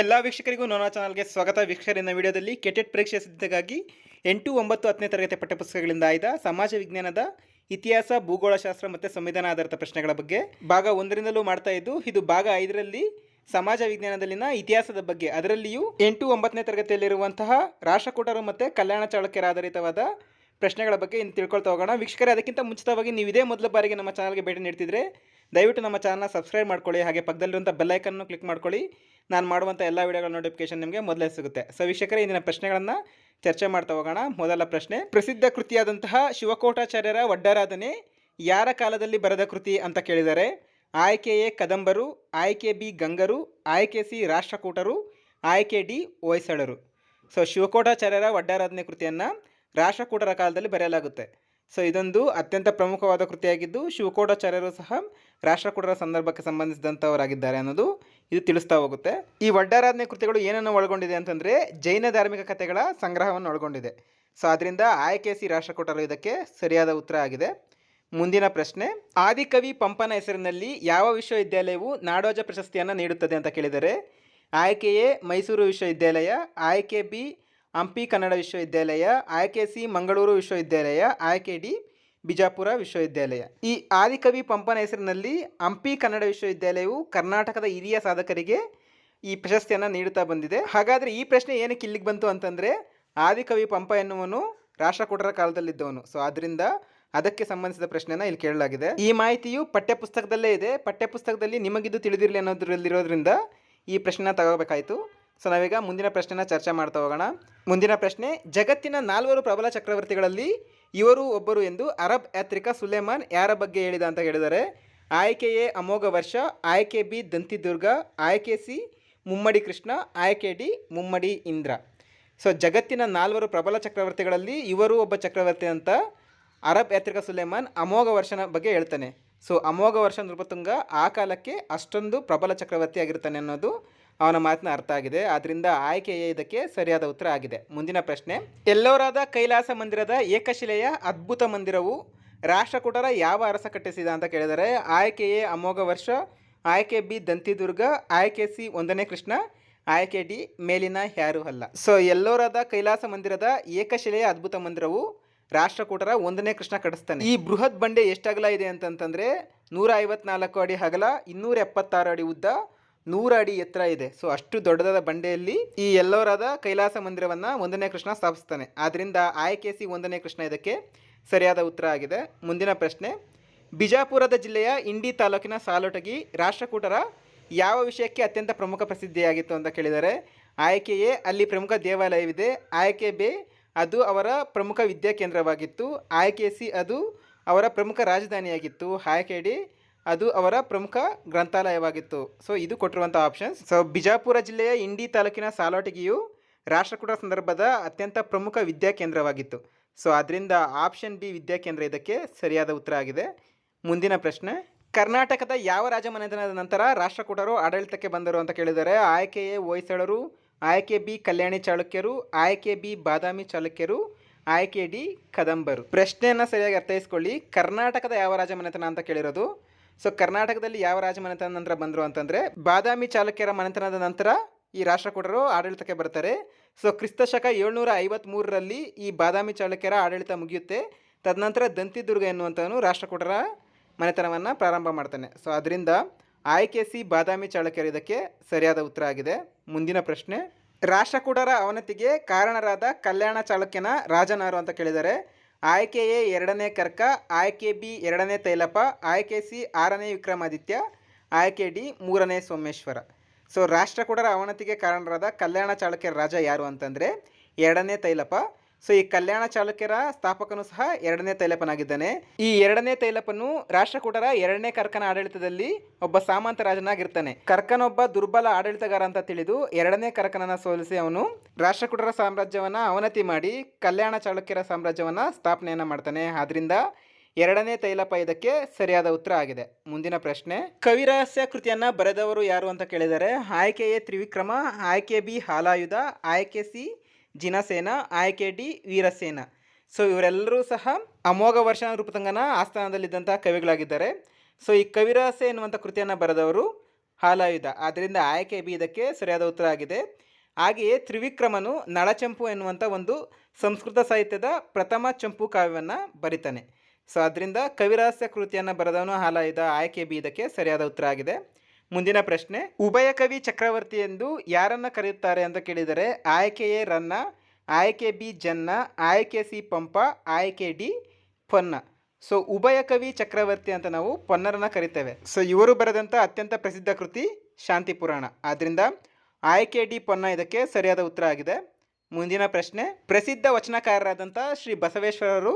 ಎಲ್ಲ ವೀಕ್ಷಕರಿಗೂ ನೋನಾ ಚಾನಲ್ಗೆ ಸ್ವಾಗತ. ವೀಕ್ಷಕರಿನ ವಿಡಿಯೋದಲ್ಲಿ ಕೆಟೆಟ್ ಪರೀಕ್ಷೆ ಸಿದ್ಧತೆಗಾಗಿ ಎಂಟು ಒಂಬತ್ತು ಹತ್ತನೇ ತರಗತಿ ಪಠ್ಯಪುಸ್ತಕಗಳಿಂದ ಆಯ್ದ ಸಮಾಜ ವಿಜ್ಞಾನದ ಇತಿಹಾಸ, ಭೂಗೋಳಶಾಸ್ತ್ರ ಮತ್ತು ಸಂವಿಧಾನ ಆಧಾರಿತ ಪ್ರಶ್ನೆಗಳ ಬಗ್ಗೆ ಭಾಗ ಒಂದರಿಂದಲೂ ಮಾಡ್ತಾ ಇದ್ದು, ಇದು ಭಾಗ ಐದರಲ್ಲಿ ಸಮಾಜ ವಿಜ್ಞಾನದಲ್ಲಿನ ಇತಿಹಾಸದ ಬಗ್ಗೆ. ಅದರಲ್ಲಿಯೂ ಎಂಟು ಒಂಬತ್ತನೇ ತರಗತಿಯಲ್ಲಿರುವಂತಹ ರಾಷ್ಟ್ರಕೂಟರು ಮತ್ತು ಕಲ್ಯಾಣ ಚಾಳುಕ್ಯರ ಆಧಾರಿತವಾದ ಪ್ರಶ್ನೆಗಳ ಬಗ್ಗೆ ಇನ್ನು ತಿಳ್ಕೊಳ್ತಾ ಹೋಗೋಣ. ವೀಕ್ಷಕರೇ, ಅದಕ್ಕಿಂತ ಮುಂಚಿತವಾಗಿ ನೀವು ಇದೇ ಮೊದಲ ಬಾರಿಗೆ ನಮ್ಮ ಚಾನಲ್ಗೆ ಭೇಟಿ ನೀಡ್ತಿದ್ರೆ ದಯವಿಟ್ಟು ನಮ್ಮ ಚಾನಲ್ನ ಸಬ್ಸ್ಕ್ರೈಬ್ ಮಾಡ್ಕೊಳ್ಳಿ, ಹಾಗೆ ಪಕ್ಕದಲ್ಲಿರುವಂಥ ಬೆಲ್ಲೈಕನ್ನು ಕ್ಲಿಕ್ ಮಾಡ್ಕೊಳ್ಳಿ. ನಾನು ಮಾಡುವಂಥ ಎಲ್ಲ ವಿಡಿಯೋಗಳ ನೋಟಿಫಿಕೇಶನ್ ನಿಮಗೆ ಮೊದಲೇ ಸಿಗುತ್ತೆ. ಸೊ ವೀಕ್ಷಕರೇ, ಇಂದಿನ ಪ್ರಶ್ನೆಗಳನ್ನು ಚರ್ಚೆ ಮಾಡ್ತಾ ಹೋಗೋಣ. ಮೊದಲ ಪ್ರಶ್ನೆ, ಪ್ರಸಿದ್ಧ ಕೃತಿಯಾದಂತಹ ಶಿವಕೋಟಾಚಾರ್ಯರ ಒಡ್ಡರಾಧನೆ ಯಾರ ಕಾಲದಲ್ಲಿ ಬರೆದ ಕೃತಿ ಅಂತ ಕೇಳಿದರೆ, ಆಯ್ಕೆ ಎ ಕದಂಬರು, ಆಯ್ಕೆ ಬಿ ಗಂಗರು, ಆಯ್ಕೆ ಸಿ ರಾಷ್ಟ್ರಕೂಟರು, ಆಯ್ಕೆ ಡಿ ಹೊಯ್ಸಳರು. ಸೊ ಶಿವಕೋಟಾಚಾರ್ಯರ ಒಡ್ಡಾರಾಧನೆ ಕೃತಿಯನ್ನು ರಾಷ್ಟ್ರಕೂಟರ ಕಾಲದಲ್ಲಿ ಬರೆಯಲಾಗುತ್ತೆ. ಸೊ ಇದೊಂದು ಅತ್ಯಂತ ಪ್ರಮುಖವಾದ ಕೃತಿಯಾಗಿದ್ದು ಶಿವಕೋಟಾಚಾರ್ಯರು ಸಹ ರಾಷ್ಟ್ರಕೂಟರ ಸಂದರ್ಭಕ್ಕೆ ಸಂಬಂಧಿಸಿದಂಥವರಾಗಿದ್ದಾರೆ ಅನ್ನೋದು ಇದು ತಿಳಿಸ್ತಾ ಹೋಗುತ್ತೆ. ಈ ವಡ್ಡಾರಾಧನೆ ಕೃತಿಗಳು ಏನನ್ನು ಒಳಗೊಂಡಿದೆ ಅಂತಂದರೆ ಜೈನ ಧಾರ್ಮಿಕ ಕಥೆಗಳ ಸಂಗ್ರಹವನ್ನು ಒಳಗೊಂಡಿದೆ. ಸೊ ಅದರಿಂದ ಆಯ್ಕೆ ಸಿ ರಾಷ್ಟ್ರಕೂಟರು ಇದಕ್ಕೆ ಸರಿಯಾದ ಉತ್ತರ ಆಗಿದೆ. ಮುಂದಿನ ಪ್ರಶ್ನೆ, ಆದಿಕವಿ ಪಂಪನ ಹೆಸರಿನಲ್ಲಿ ಯಾವ ವಿಶ್ವವಿದ್ಯಾಲಯವು ನಾಡೋಜ ಪ್ರಶಸ್ತಿಯನ್ನು ನೀಡುತ್ತದೆ ಅಂತ ಕೇಳಿದರೆ ಆಯ್ಕೆ ಎ ಮೈಸೂರು ವಿಶ್ವವಿದ್ಯಾಲಯ ಆಯ್ಕೆ ಬಿ ಹಂಪಿ ಕನ್ನಡ ವಿಶ್ವವಿದ್ಯಾಲಯ ಆಯ್ಕೆ ಸಿ ಮಂಗಳೂರು ವಿಶ್ವವಿದ್ಯಾಲಯ ಆಯ್ಕೆ ಡಿ ಬಿಜಾಪುರ ವಿಶ್ವವಿದ್ಯಾಲಯ. ಈ ಆದಿಕವಿ ಪಂಪನ ಹೆಸರಿನಲ್ಲಿ ಹಂಪಿ ಕನ್ನಡ ವಿಶ್ವವಿದ್ಯಾಲಯವು ಕರ್ನಾಟಕದ ಹಿರಿಯ ಸಾಧಕರಿಗೆ ಈ ಪ್ರಶಸ್ತಿಯನ್ನು ನೀಡುತ್ತಾ ಬಂದಿದೆ. ಹಾಗಾದರೆ ಈ ಪ್ರಶ್ನೆ ಏನಕ್ಕೆ ಇಲ್ಲಿಗೆ ಬಂತು ಅಂತಂದರೆ, ಆದಿಕವಿ ಪಂಪ ಎನ್ನುವನು ರಾಷ್ಟ್ರಕೂಟರ ಕಾಲದಲ್ಲಿದ್ದವನು. ಸೊ ಆದ್ದರಿಂದ ಅದಕ್ಕೆ ಸಂಬಂಧಿಸಿದ ಪ್ರಶ್ನೆನ ಇಲ್ಲಿ ಕೇಳಲಾಗಿದೆ. ಈ ಮಾಹಿತಿಯು ಪಠ್ಯಪುಸ್ತಕದಲ್ಲೇ ಇದೆ. ಪಠ್ಯಪುಸ್ತಕದಲ್ಲಿ ನಿಮಗಿದು ತಿಳಿದಿರಲಿ ಅನ್ನೋದ್ರಲ್ಲಿರೋದ್ರಿಂದ ಈ ಪ್ರಶ್ನೆನ ತಗೋಬೇಕಾಯಿತು. ಸೊ ನಾವೀಗ ಮುಂದಿನ ಪ್ರಶ್ನೆನ ಚರ್ಚೆ ಮಾಡ್ತಾ ಹೋಗೋಣ. ಮುಂದಿನ ಪ್ರಶ್ನೆ, ಜಗತ್ತಿನ ನಾಲ್ವರು ಪ್ರಬಲ ಚಕ್ರವರ್ತಿಗಳಲ್ಲಿ ಇವರು ಒಬ್ಬರು ಎಂದು ಅರಬ್ ಯಾತ್ರಿಕ ಸುಲೇಮಾನ್ ಯಾರ ಬಗ್ಗೆ ಹೇಳಿದ ಅಂತ ಹೇಳಿದರೆ ಆಯ್ಕೆ ಎ ಅಮೋಘ ವರ್ಷ, ಆಯ್ಕೆ ಬಿ ದಂತಿದುರ್ಗ, ಆಯ್ಕೆ ಸಿ ಮುಮ್ಮಡಿ ಕೃಷ್ಣ, ಆಯ್ಕೆ ಡಿ ಮುಮ್ಮಡಿ ಇಂದ್ರ. ಸೊ ಜಗತ್ತಿನ ನಾಲ್ವರು ಪ್ರಬಲ ಚಕ್ರವರ್ತಿಗಳಲ್ಲಿ ಇವರು ಒಬ್ಬ ಚಕ್ರವರ್ತಿ ಅಂತ ಅರಬ್ ಯಾತ್ರಿಕ ಸುಲೇಮಾನ್ ಅಮೋಘ ವರ್ಷನ ಬಗ್ಗೆ ಹೇಳ್ತಾನೆ. ಸೊ ಅಮೋಘ ವರ್ಷ ನೃಪತುಂಗ ಆ ಕಾಲಕ್ಕೆ ಅಷ್ಟೊಂದು ಪ್ರಬಲ ಚಕ್ರವರ್ತಿ ಆಗಿರ್ತಾನೆ ಅನ್ನೋದು ಅವನ ಮಾತಿನ ಅರ್ಥ ಆಗಿದೆ. ಆದ್ದರಿಂದ ಆಯ್ಕೆ ಎ ಇದಕ್ಕೆ ಸರಿಯಾದ ಉತ್ತರ ಆಗಿದೆ. ಮುಂದಿನ ಪ್ರಶ್ನೆ. ಎಲ್ಲೋರಾದ ಕೈಲಾಸ ಮಂದಿರದ ಏಕಶಿಲೆಯ ಅದ್ಭುತ ಮಂದಿರವು ರಾಷ್ಟ್ರಕೂಟರ ಯಾವ ಅರಸ ಕಟ್ಟಿಸಿದ ಅಂತ ಕೇಳಿದರೆ ಆಯ್ಕೆ ಎ ಅಮೋಘ ವರ್ಷ, ಆಯ್ಕೆ ಬಿ ದಂತಿದುರ್ಗ, ಆಯ್ಕೆ ಸಿ ಒಂದನೇ ಕೃಷ್ಣ, ಆಯ್ಕೆ ಡಿ ಮೇಲಿನ ಯಾರು ಅಲ್ಲ. ಸೊ ಎಲ್ಲೋರಾದ ಕೈಲಾಸ ಮಂದಿರದ ಏಕಶಿಲೆಯ ಅದ್ಭುತ ಮಂದಿರವು ರಾಷ್ಟ್ರಕೂಟರ ಒಂದನೇ ಕೃಷ್ಣ ಕಟ್ಟಿಸ್ತಾನೆ. ಈ ಬೃಹತ್ ಬಂಡೆ ಎಷ್ಟು ಅಗಲ ಇದೆ ಅಂತಂತಂದ್ರೆ ನೂರ ಐವತ್ನಾಲ್ಕು ಅಡಿ ಅಗಲ ಇನ್ನೂರ ಎಪ್ಪತ್ತಾರು ಅಡಿ ಉದ್ದ ನೂರು ಅಡಿ ಎತ್ತರ ಇದೆ. ಸೊ ಅಷ್ಟು ದೊಡ್ಡದಾದ ಬಂಡೆಯಲ್ಲಿ ಈ ಎಲ್ಲೋರಾದ ಕೈಲಾಸ ಮಂದಿರವನ್ನು ಒಂದನೇ ಕೃಷ್ಣ ಸ್ಥಾಪಿಸ್ತಾನೆ. ಆದ್ದರಿಂದ ಆಯ್ಕೆ ಸಿ ಒಂದನೇ ಕೃಷ್ಣ ಇದಕ್ಕೆ ಸರಿಯಾದ ಉತ್ತರ ಆಗಿದೆ. ಮುಂದಿನ ಪ್ರಶ್ನೆ, ಬಿಜಾಪುರದ ಜಿಲ್ಲೆಯ ಇಂಡಿ ತಾಲೂಕಿನ ಸಾಲೋಟಗಿ ರಾಷ್ಟ್ರಕೂಟರ ಯಾವ ವಿಷಯಕ್ಕೆ ಅತ್ಯಂತ ಪ್ರಮುಖ ಪ್ರಸಿದ್ಧಿಯಾಗಿತ್ತು ಅಂತ ಕೇಳಿದರೆ ಆಯ್ಕೆ ಅಲ್ಲಿ ಪ್ರಮುಖ ದೇವಾಲಯವಿದೆ. ಆಯ್ಕೆ ಬಿ ಅದು ಅವರ ಪ್ರಮುಖ ವಿದ್ಯಾ ಕೇಂದ್ರವಾಗಿತ್ತು. ಆಯ್ಕೆ ಸಿ ಅದು ಅವರ ಪ್ರಮುಖ ರಾಜಧಾನಿಯಾಗಿತ್ತು. ಆಯ್ಕೆ ಡಿ ಅದು ಅವರ ಪ್ರಮುಖ ಗ್ರಂಥಾಲಯವಾಗಿತ್ತು. ಸೊ ಇದು ಕೊಟ್ಟಿರುವಂಥ ಆಪ್ಷನ್ಸ್ ಸೊ ಬಿಜಾಪುರ ಜಿಲ್ಲೆಯ ಇಂಡಿ ತಾಲೂಕಿನ ಸಾಲೋಟಗಿಯು ರಾಷ್ಟ್ರಕೂಟ ಸಂದರ್ಭದ ಅತ್ಯಂತ ಪ್ರಮುಖ ವಿದ್ಯಾಕೇಂದ್ರವಾಗಿತ್ತು ಸೊ ಅದರಿಂದ ಆಪ್ಷನ್ ಬಿ ವಿದ್ಯಾಕೇಂದ್ರ ಇದಕ್ಕೆ ಸರಿಯಾದ ಉತ್ತರ ಆಗಿದೆ. ಮುಂದಿನ ಪ್ರಶ್ನೆ, ಕರ್ನಾಟಕದ ಯಾವ ರಾಜಮನೆತನದ ನಂತರ ರಾಷ್ಟ್ರಕೂಟರು ಆಡಳಿತಕ್ಕೆ ಬಂದರು ಅಂತ ಕೇಳಿದರೆ ಆಯ್ಕೆ ಎ ಹೊಯ್ಸಳರು, ಆಯ್ಕೆ ಬಿ ಕಲ್ಯಾಣಿ ಚಾಳುಕ್ಯರು, ಆಯ್ಕೆ ಬಿ ಬಾದಾಮಿ ಚಾಲುಕ್ಯರು ಆಯ್ಕೆ ಡಿ ಕದಂಬರು. ಪ್ರಶ್ನೆಯನ್ನು ಸರಿಯಾಗಿ ಅರ್ಥೈಸ್ಕೊಳ್ಳಿ, ಕರ್ನಾಟಕದ ಯಾವ ರಾಜಮನೆತನ ಅಂತ ಕೇಳಿರೋದು? ಸೊ ಕರ್ನಾಟಕದಲ್ಲಿ ಯಾವ ರಾಜಮನೆತನ ನಂತರ ಬಂದರು ಅಂತಂದರೆ, ಬಾದಾಮಿ ಚಾಲುಕ್ಯರ ಮನೆತನದ ನಂತರ ಈ ರಾಷ್ಟ್ರಕೂಟರು ಆಡಳಿತಕ್ಕೆ ಬರ್ತಾರೆ. ಸೊ ಕ್ರಿಸ್ತ ಶಕ ಏಳ್ನೂರ ಐವತ್ತ್ಮೂರರಲ್ಲಿ ಈ ಬಾದಾಮಿ ಚಾಲುಕ್ಯರ ಆಡಳಿತ ಮುಗಿಯುತ್ತೆ. ತದನಂತರ ದಂತಿದುರ್ಗ ಎನ್ನುವಂಥವನು ರಾಷ್ಟ್ರಕೂಟರ ಮನೆತನವನ್ನು ಪ್ರಾರಂಭ ಮಾಡ್ತಾನೆ. ಸೊ ಅದರಿಂದ ಆಯ್ಕೆ ಸಿ ಬಾದಾಮಿ ಚಾಲುಕ್ಯರು ಇದಕ್ಕೆ ಸರಿಯಾದ ಉತ್ತರ ಆಗಿದೆ. ಮುಂದಿನ ಪ್ರಶ್ನೆ, ರಾಷ್ಟ್ರಕೂಟರ ಅವನತಿಗೆ ಕಾರಣರಾದ ಕಲ್ಯಾಣ ಚಾಲುಕ್ಯನ ರಾಜನಾರು ಅಂತ ಕೇಳಿದರೆ ಆಯ್ಕೆ ಎ ಎರಡನೇ ಕರ್ಕ, ಆಯ್ಕೆ ಬಿ ಎರಡನೇ ತೈಲಪ, ಆಯ್ಕೆ ಸಿ ಆರನೇ ವಿಕ್ರಮಾದಿತ್ಯ, ಆಯ್ಕೆ ಡಿ ಮೂರನೇ ಸೋಮೇಶ್ವರ. ಸೊ ರಾಷ್ಟ್ರಕೂಟರ ಅವನತಿಗೆ ಕಾರಣರಾದ ಕಲ್ಯಾಣ ಚಾಲುಕ್ಯರ ರಾಜ ಯಾರು ಅಂತಂದರೆ ಎರಡನೇ ತೈಲಪ ಸೊ ಈ ಕಲ್ಯಾಣ ಚಾಲುಕ್ಯರ ಸ್ಥಾಪಕನು ಸಹ ಎರಡನೇ ತೈಲಪನಾಗಿದ್ದಾನೆ ಈ ಎರಡನೇ ತೈಲಪನು ರಾಷ್ಟ್ರಕೂಟರ ಎರಡನೇ ಕರ್ಕನ ಆಡಳಿತದಲ್ಲಿ ಒಬ್ಬ ಸಾಮಂತ ರಾಜನಾಗಿರ್ತಾನೆ. ಕರ್ಕನೊಬ್ಬ ದುರ್ಬಲ ಆಡಳಿತಗಾರ ಅಂತ ತಿಳಿದು ಎರಡನೇ ಕರ್ಕನನ್ನ ಸೋಲಿಸಿ ಅವನು ರಾಷ್ಟ್ರಕೂಟರ ಸಾಮ್ರಾಜ್ಯವನ್ನ ಅವನತಿ ಮಾಡಿ ಕಲ್ಯಾಣ ಚಾಲುಕ್ಯರ ಸಾಮ್ರಾಜ್ಯವನ್ನ ಸ್ಥಾಪನೆಯನ್ನ ಮಾಡ್ತಾನೆ. ಆದ್ರಿಂದ ಎರಡನೇ ತೈಲಪ ಇದಕ್ಕೆ ಸರಿಯಾದ ಉತ್ತರ ಆಗಿದೆ. ಮುಂದಿನ ಪ್ರಶ್ನೆ, ಕವಿರಹಸ್ಯ ಕೃತಿಯನ್ನ ಬರೆದವರು ಯಾರು ಅಂತ ಕೇಳಿದರೆ ಆಯ್ಕೆ ಎ ತ್ರಿವಿಕ್ರಮ ಆಯ್ಕೆ ಬಿ ಹಾಲಾಯುಧ ಆಯ್ಕೆ ಸಿ ಜಿನಸೇನ ಆಯ್ಕೆ ಡಿ ವೀರಸೇನ. ಸೊ ಇವರೆಲ್ಲರೂ ಸಹ ಅಮೋಘ ವರ್ಷ ರೂಪತಂಗನ ಆಸ್ಥಾನದಲ್ಲಿದ್ದಂಥ ಕವಿಗಳಾಗಿದ್ದಾರೆ. ಸೊ ಈ ಕವಿರಾಸೆ ಎನ್ನುವಂಥ ಕೃತಿಯನ್ನು ಬರೆದವರು ಹಾಲಾಯುಧ. ಆದ್ದರಿಂದ ಆಯ್ಕೆ ಬಿ ಇದಕ್ಕೆ ಸರಿಯಾದ ಉತ್ತರ ಆಗಿದೆ. ಹಾಗೆಯೇ ತ್ರಿವಿಕ್ರಮನು ನಳಚಂಪು ಎನ್ನುವಂಥ ಒಂದು ಸಂಸ್ಕೃತ ಸಾಹಿತ್ಯದ ಪ್ರಥಮ ಚಂಪು ಕಾವ್ಯವನ್ನು ಬರಿತಾನೆ. ಸೊ ಅದರಿಂದ ಕವಿರಾಸ್ಯ ಕೃತಿಯನ್ನು ಬರೆದವನು ಹಾಲಾಯುಧ ಆಯ್ಕೆ ಬಿ ಇದಕ್ಕೆ ಸರಿಯಾದ ಉತ್ತರ ಆಗಿದೆ. ಮುಂದಿನ ಪ್ರಶ್ನೆ, ಉಭಯ ಕವಿ ಚಕ್ರವರ್ತಿ ಎಂದು ಯಾರನ್ನ ಕರೆಯುತ್ತಾರೆ ಅಂತ ಕೇಳಿದರೆ ಆಯ್ಕೆ ಎ ರನ್ನ, ಆಯ್ಕೆ ಬಿ ಜನ್ನ, ಆಯ್ಕೆ ಸಿ ಪಂಪ, ಆಯ್ಕೆ ಡಿ ಪೊನ್ನ. ಸೊ ಉಭಯ ಕವಿ ಚಕ್ರವರ್ತಿ ಅಂತ ನಾವು ಪೊನ್ನರನ್ನ ಕರಿತೇವೆ. ಸೊ ಇವರು ಬರೆದಂಥ ಅತ್ಯಂತ ಪ್ರಸಿದ್ಧ ಕೃತಿ ಶಾಂತಿ ಪುರಾಣ. ಆದ್ದರಿಂದ ಆಯ್ಕೆ ಡಿ ಪೊನ್ನ ಇದಕ್ಕೆ ಸರಿಯಾದ ಉತ್ತರ ಆಗಿದೆ. ಮುಂದಿನ ಪ್ರಶ್ನೆ, ಪ್ರಸಿದ್ಧ ವಚನಕಾರರಾದಂಥ ಶ್ರೀ ಬಸವೇಶ್ವರರು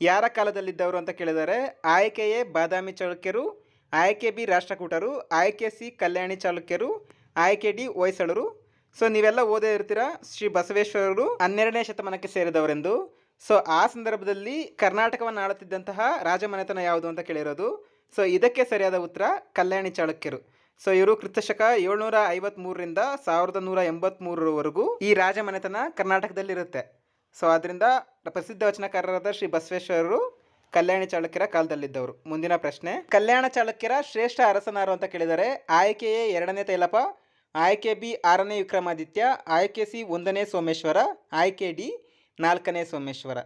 ಯಾರ ಕಾಲದಲ್ಲಿದ್ದವರು ಅಂತ ಕೇಳಿದರೆ ಆಯ್ಕೆ ಎ ಬಾದಾಮಿ ಚಾಲುಕ್ಯರು ಆಯ್ಕೆ ಬಿ ರಾಷ್ಟ್ರಕೂಟರು, ಆಯ್ಕೆ ಸಿ ಕಲ್ಯಾಣಿ ಚಾಲುಕ್ಯರು, ಆಯ್ಕೆ ಡಿ ಹೊಯ್ಸಳರು. ಸೊ ನೀವೆಲ್ಲ ಓದೇ ಇರ್ತೀರಾ ಶ್ರೀ ಬಸವೇಶ್ವರರು ಹನ್ನೆರಡನೇ ಶತಮಾನಕ್ಕೆ ಸೇರಿದವರೆಂದು. ಸೊ ಆ ಸಂದರ್ಭದಲ್ಲಿ ಕರ್ನಾಟಕವನ್ನು ಆಳುತ್ತಿದ್ದಂತಹ ರಾಜಮನೆತನ ಯಾವುದು ಅಂತ ಕೇಳಿರೋದು. ಸೊ ಇದಕ್ಕೆ ಸರಿಯಾದ ಉತ್ತರ ಕಲ್ಯಾಣಿ ಚಾಳುಕ್ಯರು ಸೊ ಇವರು ಕ್ರಿಸ್ತಶಕ ಏಳ್ನೂರ ಐವತ್ಮೂರರಿಂದ ಸಾವಿರದ ನೂರ ಎಂಬತ್ಮೂರರವರೆಗೂ ಈ ರಾಜಮನೆತನ ಕರ್ನಾಟಕದಲ್ಲಿರುತ್ತೆ. ಸೊ ಅದರಿಂದ ಪ್ರಸಿದ್ಧ ವಚನಕಾರರಾದ ಶ್ರೀ ಬಸವೇಶ್ವರರು ಕಲ್ಯಾಣಿ ಚಾಳುಕ್ಯರ ಕಾಲದಲ್ಲಿದ್ದವರು. ಮುಂದಿನ ಪ್ರಶ್ನೆ, ಕಲ್ಯಾಣ ಚಾಳುಕ್ಯರ ಶ್ರೇಷ್ಠ ಅರಸನಾರು ಅಂತ ಕೇಳಿದರೆ ಆಯ್ಕೆ ಎ ಎರಡನೇ ತೈಲಪ ಆಯ್ಕೆ ಬಿ ಆರನೇ ವಿಕ್ರಮಾದಿತ್ಯ, ಆಯ್ಕೆ ಸಿ ಒಂದನೇ ಸೋಮೇಶ್ವರ, ಆಯ್ಕೆ ಡಿ ನಾಲ್ಕನೇ ಸೋಮೇಶ್ವರ.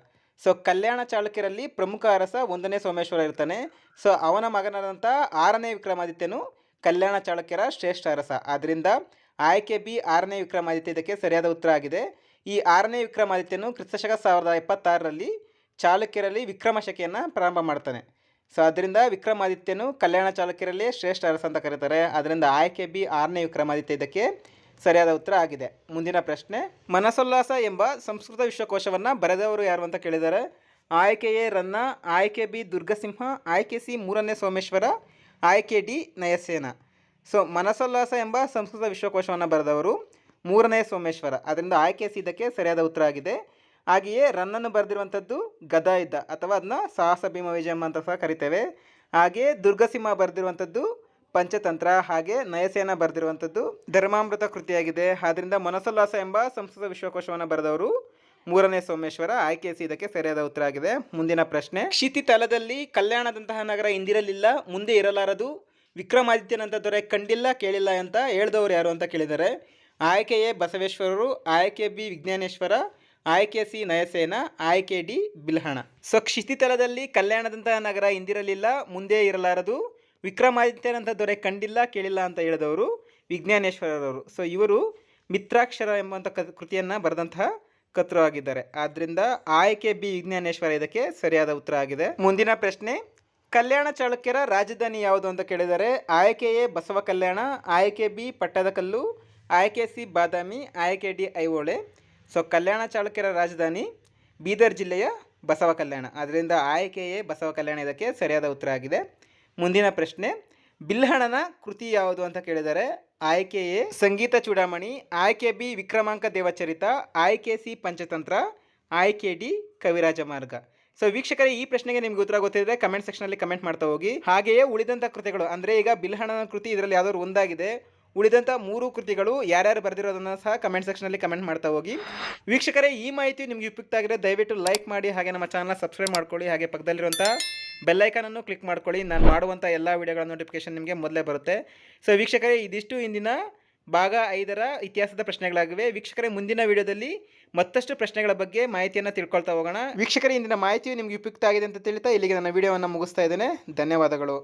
ಸೊ, ಕಲ್ಯಾಣ ಚಾಳುಕ್ಯರಲ್ಲಿ ಪ್ರಮುಖ ಅರಸ ಒಂದನೇ ಸೋಮೇಶ್ವರ ಇರ್ತಾನೆ. ಸೊ, ಅವನ ಮಗನಾದಂಥ ಆರನೇ ವಿಕ್ರಮಾದಿತ್ಯನು ಕಲ್ಯಾಣ ಚಾಳುಕ್ಯರ ಶ್ರೇಷ್ಠ ಅರಸ. ಆದ್ದರಿಂದ ಆಯ್ಕೆ ಬಿ ಆರನೇ ವಿಕ್ರಮಾದಿತ್ಯ ಇದಕ್ಕೆ ಸರಿಯಾದ ಉತ್ತರ ಆಗಿದೆ. ಈ ಆರನೇ ವಿಕ್ರಮಾದಿತ್ಯನು ಕ್ರಿಸ್ತಶಕ ಸಾವಿರದ ಎಪ್ಪತ್ತಾರರಲ್ಲಿ ಚಾಲುಕ್ಯರಲ್ಲಿ ವಿಕ್ರಮ ಶಕೆಯನ್ನು ಪ್ರಾರಂಭ ಮಾಡ್ತಾನೆ. ಸೊ ಅದರಿಂದ ವಿಕ್ರಮಾದಿತ್ಯನು ಕಲ್ಯಾಣ ಚಾಲುಕ್ಯರಲ್ಲಿ ಶ್ರೇಷ್ಠ ಅರಸ ಅಂತ ಕರೀತಾರೆ. ಅದರಿಂದ ಆಯ್ಕೆ ಬಿ ಆರನೇ ವಿಕ್ರಮಾದಿತ್ಯ ಇದಕ್ಕೆ ಸರಿಯಾದ ಉತ್ತರ ಆಗಿದೆ. ಮುಂದಿನ ಪ್ರಶ್ನೆ, ಮನಸೋಲ್ಲಾಸ ಎಂಬ ಸಂಸ್ಕೃತ ವಿಶ್ವಕೋಶವನ್ನು ಬರೆದವರು ಯಾರು ಅಂತ ಕೇಳಿದ್ದಾರೆ. ಆಯ್ಕೆ ಎ ರನ್ನ, ಆಯ್ಕೆ ಬಿ ದುರ್ಗಸಿಂಹ, ಆಯ್ಕೆ ಸಿ ಮೂರನೇ ಸೋಮೇಶ್ವರ, ಆಯ್ಕೆ ಡಿ ನಯಸೇನ. ಸೊ ಮನಸೋಲ್ಲಾಸ ಎಂಬ ಸಂಸ್ಕೃತ ವಿಶ್ವಕೋಶವನ್ನು ಬರೆದವರು ಮೂರನೇ ಸೋಮೇಶ್ವರ. ಅದರಿಂದ ಆಯ್ಕೆ ಸಿ ಇದಕ್ಕೆ ಸರಿಯಾದ ಉತ್ತರ ಆಗಿದೆ. ಹಾಗೆಯೇ ರನ್ನನ್ನು ಬರೆದಿರುವಂಥದ್ದು ಗದಾ ಯುದ್ಧ ಅಥವಾ ಅದನ್ನ ಸಾಹಸ ಭೀಮ ವಿಜಯಂ ಅಂತ ಸಹ ಕರಿತೇವೆ. ಹಾಗೆಯೇ ದುರ್ಗಸಿಂಹ ಬರೆದಿರುವಂಥದ್ದು ಪಂಚತಂತ್ರ, ಹಾಗೆ ನಯಸೇನ ಬರೆದಿರುವಂಥದ್ದು ಧರ್ಮಾಮೃತ ಕೃತಿಯಾಗಿದೆ. ಆದ್ದರಿಂದ ಮನಸೋಲ್ಲಾಸ ಎಂಬ ಸಂಸ್ಕೃತ ವಿಶ್ವಕೋಶವನ್ನು ಬರೆದವರು ಮೂರನೇ ಸೋಮೇಶ್ವರ. ಆಯ್ಕೆ ಸಿ ಇದಕ್ಕೆ ಸರಿಯಾದ ಉತ್ತರ ಆಗಿದೆ. ಮುಂದಿನ ಪ್ರಶ್ನೆ. ಕ್ಷಿತಿ ತಲದಲ್ಲಿ ಕಲ್ಯಾಣದಂತಹ ನಗರ ಇಂದಿರಲಿಲ್ಲ, ಮುಂದೆ ಇರಲಾರದು. ವಿಕ್ರಮಾದಿತ್ಯನಂತ ದೊರೆ ಕಂಡಿಲ್ಲ, ಕೇಳಿಲ್ಲ ಅಂತ ಹೇಳ್ದವ್ರು ಯಾರು ಅಂತ ಕೇಳಿದ್ದಾರೆ ಆಯ್ಕೆ ಎ ಬಸವೇಶ್ವರರು, ಆಯ್ಕೆ ಬಿ ವಿಜ್ಞಾನೇಶ್ವರ ಆಯ್ಕೆ ಸಿ ನಯಸೇನ, ಆಯ್ಕೆ ಡಿ ಬಿಲ್ಹಣ. ಸೊ ಕ್ಷಿತಿತಲದಲ್ಲಿ ಕಲ್ಯಾಣದಂತಹ ನಗರ ಹಿಂದಿರಲಿಲ್ಲ ಮುಂದೆ ಇರಲಾರದು. ವಿಕ್ರಮಾದಿತ್ಯನಂತ ದೊರೆ ಕಂಡಿಲ್ಲ, ಕೇಳಿಲ್ಲ ಅಂತ ಹೇಳಿದವರು ವಿಜ್ಞಾನೇಶ್ವರರವರು ಸೊ ಇವರು ಮಿತ್ರಾಕ್ಷರ ಎಂಬಂಥ ಕೃತಿಯನ್ನು ಬರೆದಂತಹ ಕರ್ತೃ ಆಗಿದ್ದಾರೆ. ಆದ್ದರಿಂದ ಆಯ್ಕೆ ಬಿ ವಿಜ್ಞಾನೇಶ್ವರ ಇದಕ್ಕೆ ಸರಿಯಾದ ಉತ್ತರ ಆಗಿದೆ. ಮುಂದಿನ ಪ್ರಶ್ನೆ, ಕಲ್ಯಾಣ ಚಾಳುಕ್ಯರ ರಾಜಧಾನಿ ಯಾವುದು ಅಂತ ಕೇಳಿದರೆ, ಆಯ್ಕೆ ಎ ಬಸವ ಕಲ್ಯಾಣ, ಆಯ್ಕೆ ಬಿ ಪಟ್ಟದಕಲ್ಲು, ಆಯ್ಕೆ ಸಿ ಬಾದಾಮಿ, ಆಯ್ಕೆ ಡಿ ಐಹೊಳೆ. ಸೊ ಕಲ್ಯಾಣ ಚಾಳುಕ್ಯರ ರಾಜಧಾನಿ ಬೀದರ್ ಜಿಲ್ಲೆಯ ಬಸವ ಕಲ್ಯಾಣ ಅದರಿಂದ ಆಯ್ಕೆಯೇ ಬಸವ ಕಲ್ಯಾಣ ಇದಕ್ಕೆ ಸರಿಯಾದ ಉತ್ತರ ಆಗಿದೆ ಮುಂದಿನ ಪ್ರಶ್ನೆ ಬಿಲ್ಹಣನ ಕೃತಿ ಯಾವುದು ಅಂತ ಕೇಳಿದರೆ ಆಯ್ಕೆ ಎ ಸಂಗೀತ ಚೂಡಾಮಣಿ ಆಯ್ಕೆ ಬಿ ವಿಕ್ರಮಾಂಕ ದೇವಚರಿತ ಆಯ್ಕೆ ಸಿ ಪಂಚತಂತ್ರ ಆಯ್ಕೆ ಡಿ ಕವಿರಾಜ ಮಾರ್ಗ ಸೊ ವೀಕ್ಷಕರೇ, ಈ ಪ್ರಶ್ನೆಗೆ ನಿಮ್ಗೆ ಉತ್ತರ ಗೊತ್ತಿದ್ರೆ ಕಮೆಂಟ್ ಸೆಕ್ಷನಲ್ಲಿ ಕಮೆಂಟ್ ಮಾಡ್ತಾ ಹೋಗಿ. ಹಾಗೆಯೇ ಉಳಿದಂಥ ಕೃತಿಗಳು, ಅಂದರೆ ಈಗ ಬಿಲ್ಹಣನ ಕೃತಿ ಇದರಲ್ಲಿ ಯಾವ್ದಾದ್ರು ಒಂದಾಗಿದೆ ಉಳಿದಂಥ ಮೂರು ಕೃತಿಗಳು ಯಾರ್ಯಾರು ಬರೆದಿರೋದನ್ನು ಸಹ ಕಮೆಂಟ್ ಸೆಕ್ಷನಲ್ಲಿ ಕಮೆಂಟ್ ಮಾಡ್ತಾ ಹೋಗಿ. ವೀಕ್ಷಕರೇ, ಈ ಮಾಹಿತಿ ನಿಮಗೆ ಉಪಯುಕ್ತ ಆಗಿದೆ ದಯವಿಟ್ಟು ಲೈಕ್ ಮಾಡಿ, ಹಾಗೆ ನಮ್ಮ ಚಾನಲ್ನ ಸಬ್ಸ್ಕ್ರೈಬ್ ಮಾಡ್ಕೊಳ್ಳಿ, ಹಾಗೆ ಪಕ್ಕದಲ್ಲಿರುವಂಥ ಬೆಲ್ಲೈಕನನ್ನು ಕ್ಲಿಕ್ ಮಾಡ್ಕೊಳ್ಳಿ. ನಾನು ಮಾಡುವಂಥ ಎಲ್ಲ ವಿಡಿಯೋಗಳ ನೋಟಿಫಿಕೇಶನ್ ನಿಮಗೆ ಮೊದಲೇ ಬರುತ್ತೆ. ಸೊ ವೀಕ್ಷಕರೇ, ಇದಿಷ್ಟು ಇಂದಿನ ಭಾಗ ಐದರ ಇತಿಹಾಸದ ಪ್ರಶ್ನೆಗಳಾಗಿವೆ. ವೀಕ್ಷಕರೇ, ಮುಂದಿನ ವಿಡಿಯೋದಲ್ಲಿ ಮತ್ತಷ್ಟು ಪ್ರಶ್ನೆಗಳ ಬಗ್ಗೆ ಮಾಹಿತಿಯನ್ನು ತಿಳ್ಕೊಳ್ತಾ ಹೋಗೋಣ. ವೀಕ್ಷಕರೇ, ಇಂದಿನ ಮಾಹಿತಿಯು ನಿಮಗೆ ಉಪಯುಕ್ತ ಆಗಿದೆ ಅಂತ ತಿಳಿತಾ ಇಲ್ಲಿಗೆ ನನ್ನ ವಿಡಿಯೋವನ್ನು ಮುಗಿಸ್ತಾ ಇದ್ದೇನೆ. ಧನ್ಯವಾದಗಳು.